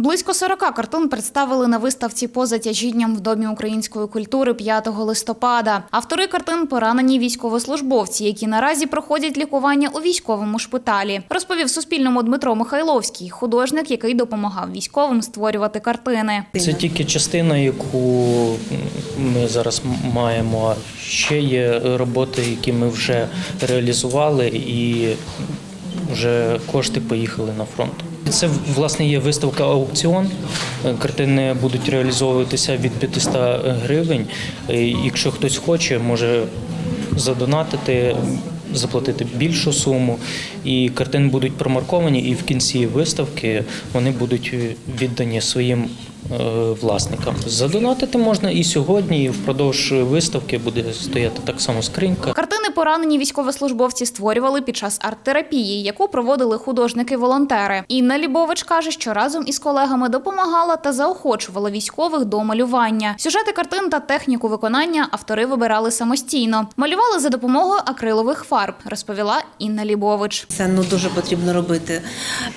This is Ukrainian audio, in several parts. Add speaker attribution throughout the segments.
Speaker 1: Близько 40 картин представили на виставці поза тяжінням в Домі української культури 5 листопада. Автори картин поранені військовослужбовці, які наразі проходять лікування у військовому шпиталі. Розповів Суспільному Дмитро Михайловський, художник, який допомагав військовим створювати картини.
Speaker 2: Це тільки частина, яку ми зараз маємо. Ще є роботи, які ми вже реалізували, і вже кошти поїхали на фронт. Це власне є виставка аукціон. Картини будуть реалізовуватися від 500 гривень. Якщо хтось хоче, може задонатити, заплатити більшу суму. І картини будуть промарковані, і в кінці виставки вони будуть віддані своїм е, власникам. Задонатити можна і сьогодні, і впродовж виставки буде стояти так само скринька.
Speaker 1: Картини поранені військовослужбовці створювали під час арт-терапії, яку проводили художники-волонтери. Інна Лібович каже, що разом із колегами допомагала та заохочувала військових до малювання. Сюжети картин та техніку виконання автори вибирали самостійно. Малювали за допомогою акрилових фарб, розповіла Інна Лібович.
Speaker 3: Це ну дуже потрібно робити.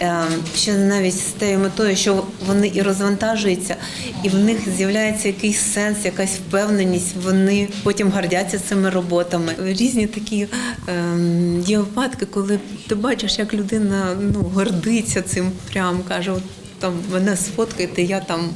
Speaker 3: Е, Ще навіть з тією метою, що вони і розвантажуються, і в них з'являється якийсь сенс, якась впевненість. Вони потім гордяться цими роботами. Різні такі ем, є випадки, коли ти бачиш, як людина ну гордиться цим, прям каже, там мене сфоткайте, я там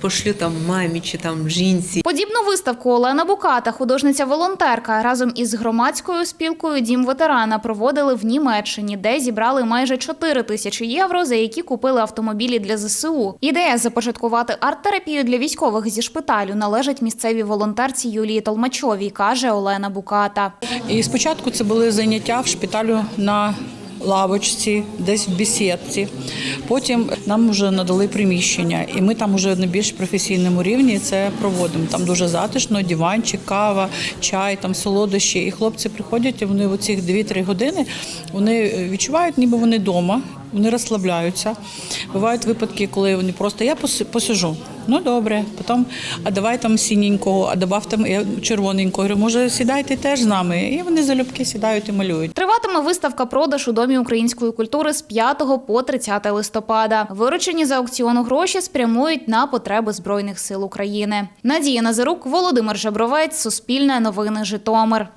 Speaker 3: пошлю там мамі чи там жінці.
Speaker 1: Подібну виставку Олена Буката, художниця-волонтерка, разом із громадською спілкою Дім ветерана проводили в Німеччині, де зібрали майже 4 тисячі євро, за які купили автомобілі для ЗСУ. Ідея започаткувати арт-терапію для військових зі шпиталю належить місцевій волонтерці Юлії Толмачовій, каже Олена Буката.
Speaker 4: І спочатку це були заняття в шпиталю на лавочці, десь в бесідці. Потім нам вже надали приміщення, і ми там вже на більш професійному рівні це проводимо. Там дуже затишно, диванчик, кава, чай, там солодощі. І хлопці приходять, і вони в оці 2-3 години вони відчувають, ніби вони вдома. Вони розслабляються. Бувають випадки, коли вони просто я поси- посижу. Ну добре, потім, а давай там синенького, а добав там червоненького. Говорю, може, сідайте теж з нами. І вони залюбки сідають і малюють.
Speaker 1: Триватиме виставка продаж у Домі української культури з 5 по 30 листопада. Виручені за аукціону гроші спрямують на потреби Збройних сил України. Надія Назарук, Володимир Жабровець, Суспільне новини Житомир.